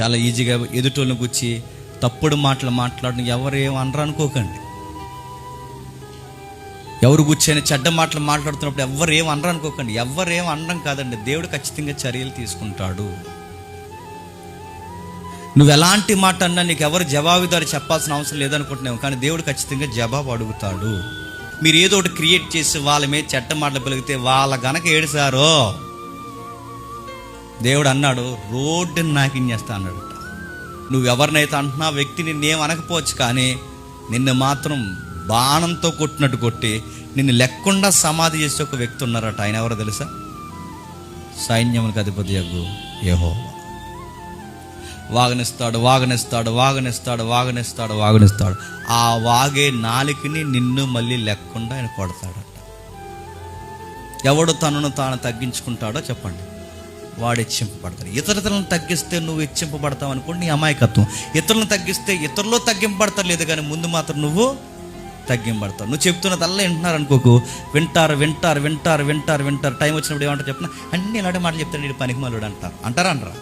చాలా ఈజీగా ఎదుటోళ్ళని గుచ్చి తప్పుడు మాటలు మాట్లాడడం ఎవరేం అనరు అనుకోకండి ఎవరు కూర్చొని చెడ్డ మాటలు మాట్లాడుతున్నప్పుడు ఎవరు అనరు అనుకోకండి ఎవరు అనడం కాదండి. దేవుడు ఖచ్చితంగా చర్యలు తీసుకుంటాడు. నువ్వు ఎలాంటి మాట అన్నా నీకు ఎవరు జవాబుదారి చెప్పాల్సిన అవసరం లేదనుకుంటున్నావు. కానీ దేవుడు ఖచ్చితంగా జవాబు అడుగుతాడు. మీరు ఏదో ఒకటి క్రియేట్ చేసి వాళ్ళ మీద చెడ్డ మాటలు పెరిగితే వాళ్ళ గనక ఏడిసారో దేవుడు అన్నాడు రోడ్డుని నాకిం చేస్తా అన్నాడట నువ్వు ఎవరినైతే అంటున్నా ఆ వ్యక్తి నిన్నేం అనకపోవచ్చు కానీ నిన్ను మాత్రం బాణంతో కొట్టినట్టు కొట్టి నిన్ను లెక్కుండా సమాధి చేసే ఒక వ్యక్తి ఉన్నారట. ఆయన ఎవరో తెలుసా? సైన్యములకు అధిపతి అగ్గు ఏహో వాగనిస్తాడు వాగనిస్తాడు వాగనిస్తాడు వాగనిస్తాడు వాగనిస్తాడు. ఆ వాగే నాలికని నిన్ను మళ్ళీ లెక్కకుండా ఆయన కొడతాడట. ఎవడు తనను తాను తగ్గించుకుంటాడో చెప్పండి. వాడు హెచ్చింపబడతాడు. ఇతరులను తగ్గిస్తే నువ్వు హెచ్చింపబడతావు అనుకోండి నీ అమాయకత్వం. ఇతరులను తగ్గిస్తే ఇతరులు తగ్గింపబడతారు లేదు కానీ ముందు మాత్రం నువ్వు తగ్గింపబడతావు. నువ్వు చెప్తున్నదల్లా వింటున్నారు అనుకోకు. వింటారు వింటారు వింటారు వింటారు వింటారు. టైం వచ్చినప్పుడు ఏమంటారు చెప్పిన? అన్ని ఇలాంటి మాటలు చెప్తాడు నీడు పనికి మలుడు అంటారు అంటారా అంటారా